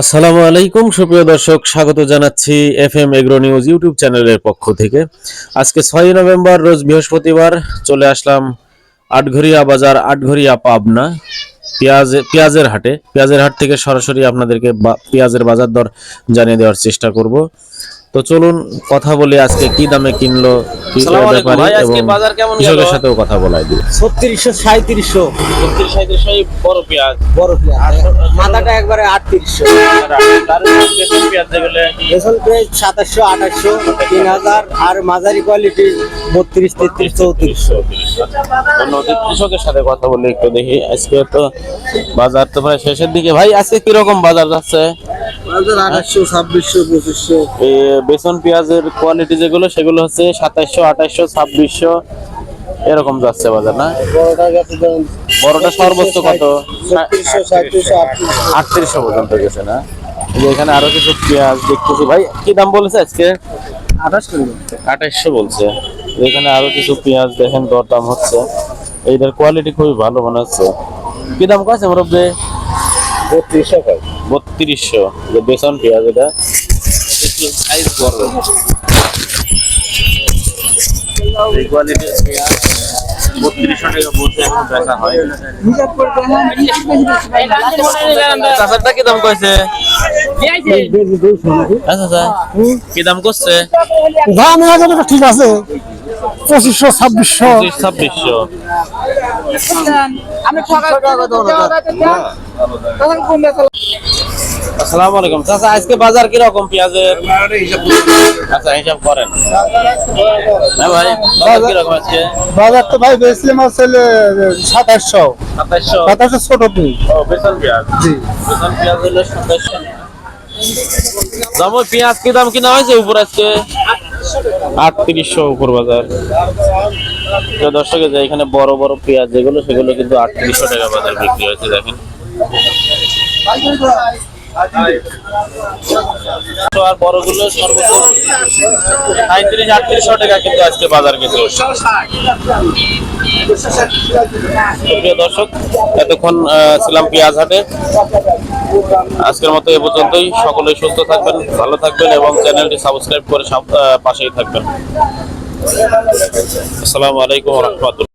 আসসালামু আলাইকুম, সুপ্রিয় দর্শক, স্বাগত জানাচ্ছি F M agro news YouTube চ্যানেলের পক্ষ থেকে। আজকে ছয়ই নভেম্বর, রোজ বৃহস্পতিবার, চলে আসলাম আটঘরিয়া বাজার, আটঘরিয়া পাবনা, পেঁয়াজ, পেঁয়াজের হাটে। পেঁয়াজের হাট থেকে সরাসরি আপনাদেরকে পেঁয়াজের বাজার দর জানিয়ে দেওয়ার চেষ্টা করব। তো চলুন কথা বলি আজকে কি দামে কিনলো কি ব্যাপারে ভাই, আজকে এবং বাজার কেমন কৃষকের সাথেও কথা বলাই দিই। ছত্রিশশো সাঁত্রিশশো বত্রিশ সাঁইত্রিশ এই বড় পেঁয়াজ। বড় পেঁয়াজ। মাথাটা একবারে আটত্রিশশো। বেসন পেঁয়াজ পেঁয়াজ সাতাশশো আঠাশশো তিন হাজার আর মাঝারি কোয়ালিটি বত্রিশ তেত্রিশ চৌত্রিশ। ধন্যবাদ কৃষকের সাথে কথা বলে একটু দেখি। আজকে তো বাজার তো প্রায় শেষের দিকে। ভাই আজকে কীরকম বাজার যাচ্ছে? বেসন পেঁয়াজের কোয়ালিটি যেগুলো সেগুলো হচ্ছে সাতাইশশো আঠাইশশো ছাব্বিশশো এরকম যাচ্ছে বাজার না? বড়টা সর্বোচ্চ কত? আটত্রিশশো। পর্যন্ত গেছে না? যে এখানে আরও কিছু পেঁয়াজ দেখতেছি। ভাই কি দাম বলেছে আজকে? আঠাশশো বলছে। এখানে আরও কিছু পেঁয়াজ দেখেন দর দাম হচ্ছে। এইটার কোয়ালিটি খুবই ভালো মনে হচ্ছে। কি দাম কাছে মুরব্বী? বত্রিশশো কয়। বত্রিশশো। যে বেসন পেঁয়াজ এটা? সাইজ বড় এই কোয়ালিটির পেঁয়াজ বত্রিশশো টাকা বলছে এখন দেখা হয় চাচারটা কি দাম কইছে? আচ্ছা আচ্ছা কি দাম করছে দাম ঠিক আছে। পঁচিশশো ছাব্বিশশো। ছাব্বিশশো। আসসালামু আলাইকুম। চাচা আজকে বাজার কীরকম পেঁয়াজের? আচ্ছা হিসাব করেন। হ্যাঁ ভাই বাজার কীরকম আজকে? বাজার তো ভাই মাছ ছেলে সাতাশশো। সাতাইশশো সাতাশশো ছোট পিস ও বেসন পেঁয়াজ? বেসন পেঁয়াজ হলো সাতাইশশো জামাই পেঁয়াজ কি দাম কিনা হয়েছে উপর আজকে? আটত্রিশশো উপর বাজার। তো দর্শকে যে এখানে বড় বড় পেঁয়াজ যেগুলো সেগুলো কিন্তু আটত্রিশশো টাকা বাজার বিক্রি হয়েছে দেখেন। আর বড়গুলো সর্বোচ্চ সাঁত্রিশ আটত্রিশশো টাকা কিন্তু আজকে বাজার গেছে। প্রিয় দর্শক, এতক্ষণ ছিলাম পেঁয়াজ হাটে। আজকের মতো এ পর্যন্তই। সকলেই সুস্থ থাকবেন, ভালো থাকবেন এবং চ্যানেলটি সাবস্ক্রাইব করে পাশেই থাকবেন। আসসালামু আলাইকুম রহমতুল্লাহ।